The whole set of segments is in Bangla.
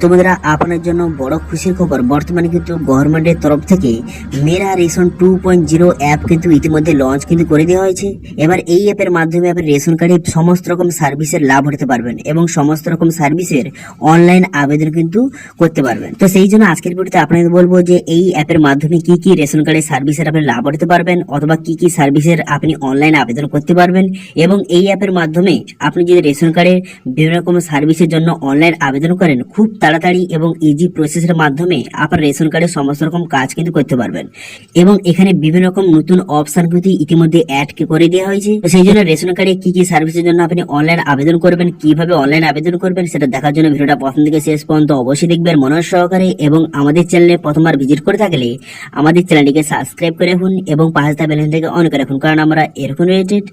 তো বন্ধুরা আপনার জন্য বড় খুশির খবর, বর্তমানে কিন্তু গভর্নমেন্টের তরফ থেকে Mera ration two point zero app কিন্তু ইতিমধ্যে লঞ্চ কিন্তু করে দেওয়া হয়েছে। এবার এই অ্যাপের মাধ্যমে আপনি রেশন কার্ডে সমস্ত রকম সার্ভিসের লাভ হতে পারবেন এবং সমস্ত রকম সার্ভিসের অনলাইন আবেদন কিন্তু করতে পারবেন। তো সেই জন্য আজকের ভিডিওতে আপনাদের বলব যে এই অ্যাপের মাধ্যমে কি কি রেশন কার্ডের সার্ভিসের আপনি লাভ হতে পারবেন অথবা কি কি সার্ভিসের আপনি অনলাইন আবেদন করতে পারবেন এবং এই অ্যাপের মাধ্যমে আপনি যদি রেশন কার্ডের বিভিন্ন রকম সার্ভিসের জন্য অনলাইন আবেদন করেন, খুব তাড়াতাড়ি এবং ইজি প্রসেসের মাধ্যমে আপনার রেশন কার্ডের সমস্ত রকম কাজ কিন্তু করতে পারবেন। এবং এখানে বিভিন্ন রকম নতুন অপশন কিন্তু ইতিমধ্যে অ্যাড করে দেওয়া হয়েছে। সেই জন্য রেশন কার্ডে কি কি সার্ভিসের জন্য আপনি অনলাইন আবেদন করবেন, কীভাবে অনলাইন আবেদন করবেন সেটা দেখার জন্য ভিডিওটা প্রথম থেকে শেষ পর্যন্ত অবশ্যই দেখবেন মনোযোগ সহকারে এবং আমাদের চ্যানেলে প্রথমবার ভিজিট করে থাকলে আমাদের চ্যানেলটিকে সাবস্ক্রাইব করে রাখুন এবং পাশে থাকা বেল থেকে অন করে রাখুন, কারণ আমরা এরকম রিলেটেড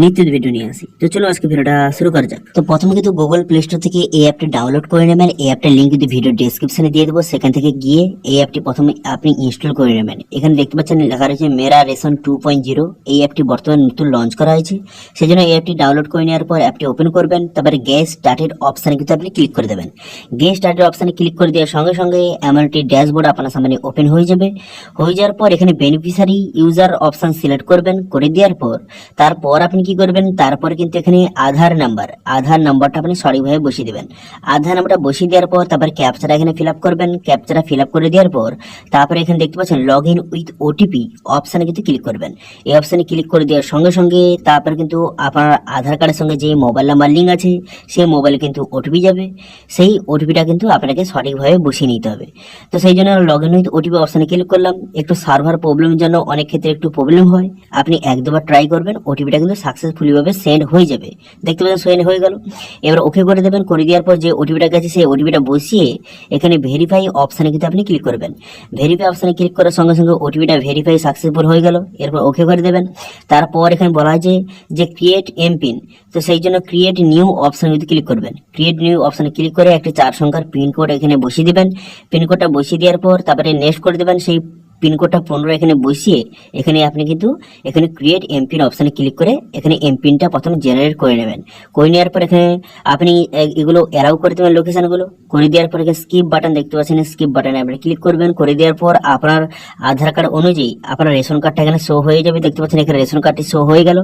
নিত্য ভিডিও নিয়ে আসি। তো চলো আজকে ভিডিওটা শুরু করা যাক। তো প্রথমে কিন্তু গুগল প্লে স্টোর থেকে এই অ্যাপটি ডাউনলোড করে নেবেন। এই অ্যাপটার লিঙ্ক কিন্তু ভিডিও ডেসক্রিপশনে দিয়ে দেবো। সেখান থেকে গিয়ে এই অ্যাপটি প্রথমে আপনি ইনস্টল করে নেবেন। এখানে দেখতে পাচ্ছেন, লেখা রয়েছে Mera ration two point zero এই অ্যাপটি বর্তমানে নতুন লঞ্চ করা হয়েছে। সেই জন্য এই অ্যাপটি ডাউনলোড করে নেওয়ার পর অ্যাপটি ওপেন করবেন। তারপরে গ্যাস স্টার্টেড অপশানে কিন্তু আপনি ক্লিক করে দেবেন। গ্যাস স্টার্টেড অপশানে ক্লিক করে দেওয়ার সঙ্গে সঙ্গে এমন একটি ড্যাশবোর্ড আপনার সামনে ওপেন হয়ে যাবে। হয়ে যাওয়ার পর এখানে বেনিফিশিয়ারি ইউজার অপশন সিলেক্ট করবেন। করে দেওয়ার পর, তারপর আপনি কি করবেন? তারপর কিন্তু এখানে আধার নাম্বার আধার নাম্বারটা আপনি সঠিকভাবে বসিয়ে দেবেন। আধার নাম্বারটা বসিয়ে দেওয়ার পর তারপর ক্যাপচারা এখানে ফিল আপ করবেন ক্যাপচারা ফিল আপ করে দেওয়ার পর তারপরে এখানে দেখতে পাচ্ছেন লগ ইন উইথ ওটিপি অপশানে কিন্তু ক্লিক করবেন। এই অপশানে ক্লিক করে দেওয়ার সঙ্গে সঙ্গে তারপর কিন্তু আপনার আধার কার্ডের সঙ্গে যে মোবাইল নাম্বার লিঙ্ক আছে, সেই মোবাইলে কিন্তু ওটিপি যাবে। সেই ওটিপিটা কিন্তু আপনাকে সঠিকভাবে বসিয়ে নিতে হবে। তো সেই জন্য লগ ইন উইথ ওটিপি অপশানে ক্লিক করলাম। একটু সার্ভার প্রবলেমের জন্য অনেক ক্ষেত্রে একটু প্রবলেম হয়। আপনি এক দুবার ট্রাই করবেন ওটিপিটা কিন্তু সাকসেসফুলি ভাবে সেন্ড হয়ে যাবে। দেখতে পাচ্ছেন সেন্ড হয়ে গেল। এবার ওকে করে দেবেন, করে দেওয়ার পর যে ওটিপিটা গেছে, সেই ওটিপিটা বসিয়ে এখানে ভেরিফাই অপশানে কিন্তু আপনি ক্লিক করবেন। ভেরিফাই অপশানে ক্লিক করার সঙ্গে সঙ্গে ওটিপিটা ভেরিফাই সাকসেসফুল হয়ে গেল, এরপর ওকে করে দেবেন। তারপর এখানে বলা হয়েছে যে ক্রিয়েট এমপিন তো সেই জন্য ক্রিয়েট নিউ অপশানে কিন্তু ক্লিক করবেন। ক্রিয়েট নিউ অপশানে ক্লিক করে একটি চার সংখ্যার পিনকোড এখানে বসিয়ে দেবেন। পিনকোডটা বসিয়ে দেওয়ার পর তারপরে নেক্সট করে দেবেন সেই পিনকোডটা পনেরো এখানে বসিয়ে এখানে আপনি কিন্তু এখানে ক্রিয়েট এমপিন অপশানে ক্লিক করে এখানে এমপিনটা প্রথমে জেনারেট করে নেবেন। করে নেওয়ার পর এখানে আপনি এগুলো অ্যালাউ করে দেবেন লোকেশনগুলো করে দেওয়ার পর এখানে স্কিপ বাটন দেখতে পাচ্ছেন স্কিপ বাটনে আপনি ক্লিক করবেন। করে দেওয়ার পর আপনার আধার কার্ড অনুযায়ী আপনার রেশন কার্ডটা এখানে শো হয়ে যাবে। দেখতে পাচ্ছেন এখানে রেশন কার্ডটি শো হয়ে গেল।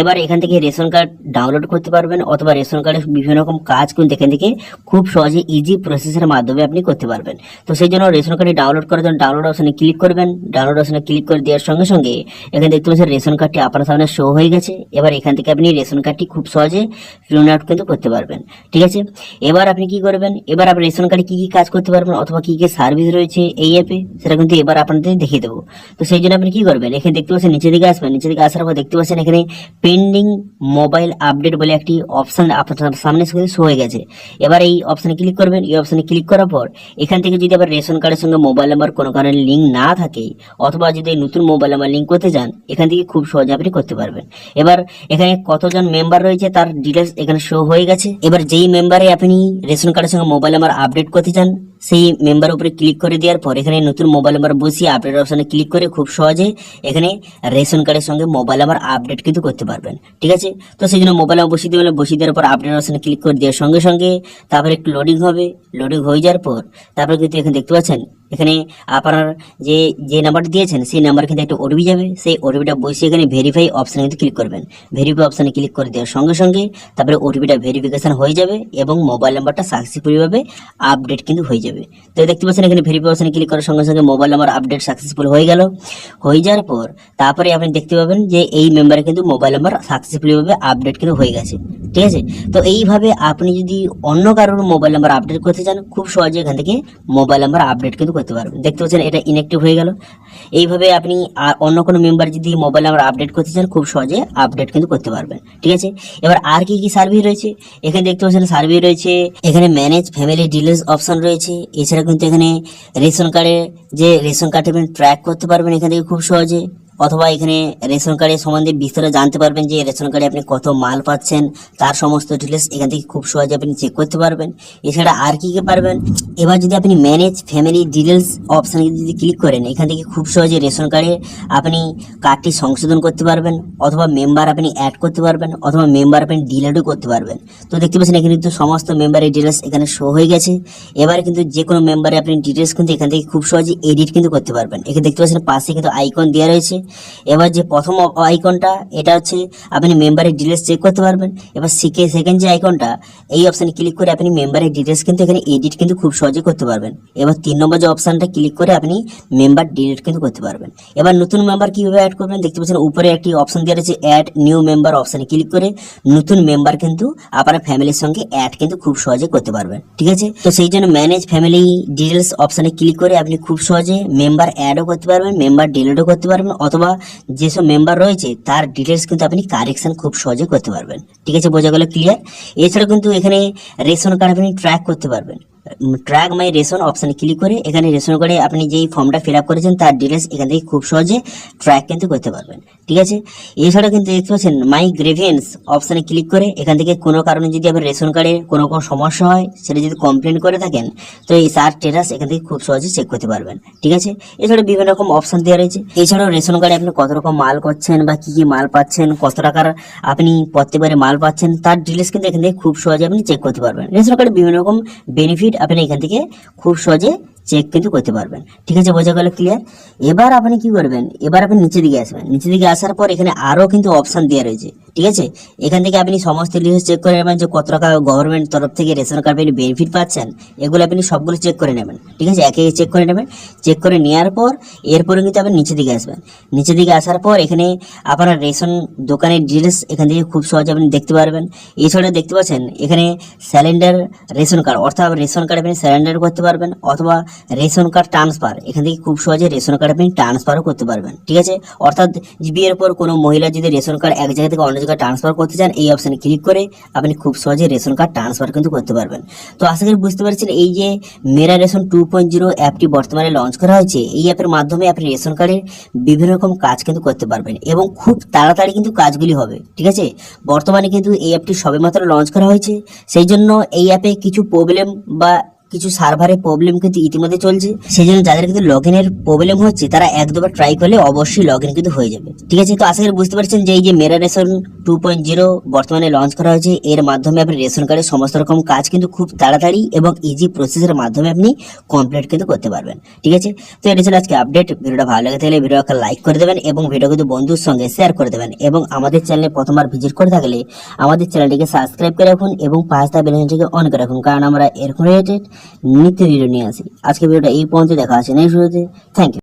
এবার এখান থেকে রেশন কার্ড ডাউনলোড করতে পারবেন অথবা রেশন কার্ডের বিভিন্ন রকম কাজ কিন্তু এখান থেকে খুব সহজে ইজি প্রসেসের মাধ্যমে আপনি করতে পারবেন। তো সেই জন্য রেশন কার্ডটি ডাউনলোড করার জন্য ডাউনলোড অপশনে ক্লিক করবেন ডাউনলোড অপশনে ক্লিক করে দেওয়ার সঙ্গে সঙ্গে এখানে দেখতে পাচ্ছেন রেশন কার্ডটি আপনার সামনে শো হয়ে গেছে। এবার এখান থেকে আপনি রেশন কার্ডটি খুব সহজে প্রিন্ট আউট কিন্তু করতে পারবেন। ঠিক আছে? এবার আপনি কি করবেন? এবার আপনি রেশন কার্ডে কি কি কাজ করতে পারবেন অথবা কি কি সার্ভিস রয়েছে এই অ্যাপে সেটা কিন্তু এবার আপনাদের দেখিয়ে দেবো। তো সেই জন্য আপনি কি করবেন? এখানে দেখতে পাচ্ছেন নিচের দিকে আসবেন। নিচের দিকে আসার পর দেখতে পাচ্ছেন এখানে পেন্ডিং মোবাইল আপডেট বলে একটি অপশন আপনার সামনে শো হয়ে গেছে। এবার এই অপশনে ক্লিক করবেন। এই অপশনে ক্লিক করার পর এখান থেকে যদি আবার রেশন কার্ডের সঙ্গে মোবাইল নাম্বার কোনো কারণে লিঙ্ক না থাকে অথবা যদি নতুন মোবাইল নাম্বার লিঙ্ক করতে চান, এখান থেকে খুব সহজে আপনি করতে পারবেন। এবার, এখানে কতজন মেম্বার রয়েছে তার ডিটেলস এখানে শো হয়ে গেছে। এবার যেই মেম্বারে আপনি রেশন কার্ডের সঙ্গে মোবাইল নাম্বার আপডেট করতে চান সেই মেম্বার উপরে ক্লিক করে দেওয়ার পর এখানে নতুন মোবাইল নাম্বার বসিয়ে আপডেট অপশনে ক্লিক করে খুব সহজে এখানে রেশন কার্ডের সঙ্গে মোবাইল নাম্বার আপডেট কিন্তু করতে পারবেন, ঠিক আছে? তো সেই জন্য মোবাইল নাম্বার বসিয়ে দেবেন বসিয়ে দেওয়ার পর আপডেট অপশনে ক্লিক করে দেওয়ার সঙ্গে সঙ্গে তারপরে একটু লোডিং হবে লোডিং হয়ে যাওয়ার পর তারপরে কিন্তু এখানে দেখতে পাচ্ছেন, এখানে আপনার যে যে নাম্বারটা দিয়েছেন সেই নাম্বার কিন্তু একটা ওটিপি যাবে, সেই ওটিপিটা বসিয়ে এখানে ভেরিফাই অপশানে কিন্তু ক্লিক করবেন। ভেরিফাই অপশানে ক্লিক করে দেওয়ার সঙ্গে সঙ্গে তারপরে ওটিপিটা ভেরিফিকেশন হয়ে যাবে এবং মোবাইল নাম্বারটা সাকসেসফুলিভাবে আপডেট কিন্তু হয়ে যাবে। তো দেখতে পাচ্ছেন এখানে ভেরিফাই ক্লিক করার সঙ্গে সঙ্গে মোবাইল নাম্বার আপডেট সাকসেসফুল হয়ে গেল। হয়ে যাওয়ার পর তারপরে আপনি দেখতে পাবেন যে এই মেম্বারে কিন্তু মোবাইল নাম্বার সাকসেসফুলিভাবে আপডেট কিন্তু হয়ে গেছে। ঠিক আছে? তো এইভাবে আপনি যদি অন্য কারোর মোবাইল নাম্বার আপডেট করতে চান, খুব সহজে এখান থেকে মোবাইল নাম্বার আপডেট কিন্তু করতে পারবেন। দেখতে পাচ্ছেন, এটা ইনঅ্যাক্টিভ হয়ে গেল। এইভাবে আপনি আর অন্য কোনো মেম্বার যদি মোবাইল নাম্বার আপডেট করতে চান, খুব সহজে আপডেট কিন্তু করতে পারবেন। ঠিক আছে? এবার আর কি কি সার্ভিস রয়েছে? এখানে দেখতে পাচ্ছেন সার্ভিস রয়েছে, এখানে ম্যানেজ ফ্যামিলি ডিটেলস অপশন রয়েছে। এছাড়া কিন্তু এখানে রেশন কার্ডের যে রেশন কার্ড ট্র্যাক করতে পারবেন এখান থেকে খুব সহজে। অথবা এখানে রেশন কার্ডের সম্বন্ধে বিস্তারিত জানতে পারবেন যে রেশন কার্ডে আপনি কত মাল পাচ্ছেন, তার সমস্ত ডিটেলস এখান থেকে খুব সহজে আপনি চেক করতে পারবেন। এছাড়া আর কী কী পারবেন? এবার যদি আপনি ম্যানেজ ফ্যামিলি ডিটেলস অপশানে যদি ক্লিক করেন, এখান থেকে খুব সহজে রেশন কার্ডে আপনি কার্ডটি সংশোধন করতে পারবেন, অথবা মেম্বার আপনি অ্যাড করতে পারবেন, অথবা মেম্বার আপনি ডিলেটও করতে পারবেন। তো দেখতে পাচ্ছেন এখানে কিন্তু সমস্ত মেম্বারের ডিটেলস এখানে শো হয়ে গেছে। এবারে কিন্তু যে কোনো মেম্বারে আপনি ডিটেলস কিন্তু এখান থেকে খুব সহজে এডিট কিন্তু করতে পারবেন। এখানে দেখতে পাচ্ছেন পাশে কিন্তু আইকন দেওয়া রয়েছে। এবার যে প্রথম আইকনটা, এটা হচ্ছে আপনি মেম্বারের ডিটেলস চেক করতে পারবেন। এবার সিকে সেকেন্ড যে আইকনটা, এই অপশানে ক্লিক করে আপনি মেম্বারের ডিটেলস কিন্তু এখানে এডিট কিন্তু খুব সহজে করতে পারবেন। এবার তিন নম্বর যে অপশানটা ক্লিক করে আপনি মেম্বার ডিলিট কিন্তু করতে পারবেন। এবার নতুন মেম্বার কীভাবে অ্যাড করবেন, দেখতে পাচ্ছেন উপরে একটি অপশান দেওয়া রয়েছে অ্যাড নিউ মেম্বার অপশানে ক্লিক করে নতুন মেম্বার কিন্তু আপনার ফ্যামিলির সঙ্গে অ্যাড কিন্তু খুব সহজে করতে পারবেন। ঠিক আছে? তো সেই জন্য ম্যানেজ ফ্যামিলি ডিটেলস অপশানে ক্লিক করে আপনি খুব সহজে মেম্বার অ্যাডও করতে পারবেন মেম্বার ডিলিটও করতে পারবেন, অথবা যেসব মেম্বার রয়েছে, তার ডিটেলস কিন্তু আপনি কারেকশন খুব সহজে করতে পারবেন। ঠিক আছে, বোঝা গেল ক্লিয়ার এছাড়া কিন্তু এখানে রেশন কার্ড আপনি ট্র্যাক করতে পারবেন। ট্র্যাক মাই রেশন অপশানে ক্লিক করে এখানে রেশন কার্ডে আপনি যেই ফর্মটা ফিল আপ করেছেন তার ডিটেলস এখান থেকে খুব সহজে ট্র্যাক কিন্তু করতে পারবেন। ঠিক আছে? এছাড়া কিন্তু দেখতে পাচ্ছেন মাই গ্রেভিয়েন্স অপশানে ক্লিক করে এখান থেকে কোনো কারণে যদি আপনার রেশন কার্ডে কোনো কোনো সমস্যা হয়, সেটা যদি কমপ্লেন করে থাকেন, তো এই সার স্টেটাস এখান থেকে খুব সহজে চেক করতে পারবেন। ঠিক আছে? এছাড়া বিভিন্ন রকম অপশান দেওয়া রয়েছে। এছাড়াও রেশন কার্ডে আপনি কত রকম মাল করছেন বা কী কী মাল পাচ্ছেন, কত টাকার আপনি প্রত্যেকবারে মাল পাচ্ছেন, তার ডিটেলস কিন্তু এখান থেকে খুব সহজে আপনি চেক করতে পারবেন। রেশন কার্ডে বিভিন্ন রকম বেনিফিট আপনি এখান থেকে খুব সহজে চেক কিন্তু করতে পারবেন। ঠিক আছে, বোঝা গেল ক্লিয়ার এবার আপনি কি করবেন? এবার আপনি নিচের দিকে আসবেন। নিচের দিকে আসার পর এখানে আরও কিন্তু অপশান দেওয়া রয়েছে। ঠিক আছে? এখান থেকে আপনি সমস্ত ডিটেলস চেক করে নেবেন যে কত টাকা গভর্নমেন্ট তরফ থেকে রেশন কার্ড আপনি বেনিফিট পাচ্ছেন। এগুলো আপনি সবগুলো চেক করে নেবেন, ঠিক আছে? একে চেক করে নেবেন। চেক করে নেওয়ার পর, এরপরে কিন্তু আপনি নিচের দিকে আসবেন। নিচের দিকে আসার পর এখানে আপনার রেশন দোকানের ডিটেলস এখান থেকে খুব সহজে আপনি দেখতে পারবেন। এছাড়া দেখতে পাচ্ছেন, এখানে স্যালেন্ডার রেশন কার্ড অর্থাৎ রেশন কার্ড আপনি স্যালেন্ডার করতে পারবেন অথবা রেশন কার্ড ট্রান্সফার এখান থেকে খুব সহজে রেশন কার্ড আপনি ট্রান্সফারও করতে পারবেন, ঠিক আছে? অর্থাৎ বিয়ের পর কোনো মহিলা যদি রেশন কার্ড এক জায়গা থেকে অন্য জায়গায় ট্রান্সফার করতে চান, এই অপশানে ক্লিক করে আপনি খুব সহজে রেশন কার্ড ট্রান্সফার কিন্তু করতে পারবেন। তো আশা করি বুঝতে পারছেন, এই যে Mera ration two point zero অ্যাপটি বর্তমানে লঞ্চ করা হয়েছে, এই অ্যাপের মাধ্যমে আপনি রেশন কার্ডের বিভিন্ন রকম কাজ কিন্তু করতে পারবেন এবং খুব তাড়াতাড়ি কিন্তু কাজগুলি হবে, ঠিক আছে? বর্তমানে কিন্তু এই অ্যাপটি সবেমাত্র লঞ্চ করা হয়েছে, সেই জন্য এই অ্যাপে কিছু প্রবলেম বা কিছু সার্ভারের প্রবলেম কিন্তু ইতিমধ্যে চলছে। সেই জন্য যাদের কিন্তু লগ ইনের প্রবলেম হচ্ছে, তারা এক দুবার ট্রাই করলে অবশ্যই লগ ইন কিন্তু হয়ে যাবে। ঠিক আছে, তো আশা করি বুঝতে পারছেন যে এই যে Mera ration two point zero বর্তমানে লঞ্চ করা হয়েছে, এর মাধ্যমে আপনি রেশন কার্ডের সমস্ত রকম কাজ কিন্তু খুব তাড়াতাড়ি এবং ইজি প্রসেসের মাধ্যমে আপনি কমপ্লিট কিন্তু করতে পারবেন। ঠিক আছে, তো এটা ছিল আজকে আপডেট ভিডিওটা ভালো লাগে থাকলে ভিডিওকে লাইক করে দেবেন এবং ভিডিও কিন্তু বন্ধুর সঙ্গে শেয়ার করে দেবেন এবং আমাদের চ্যানেলে প্রথমবার ভিজিট করে থাকলে আমাদের চ্যানেলটিকে সাবস্ক্রাইব করে রাখুন এবং পাঁচটা বেলনটিকে অন করে রাখুন, কারণ আমরা এরকম রিলেটেড নিত্য ভিডিও নিয়ে আসি আজকে ভিডিওটা এই পর্যন্ত দেখা আছে নেই শুরুতে থ্যাংক ইউ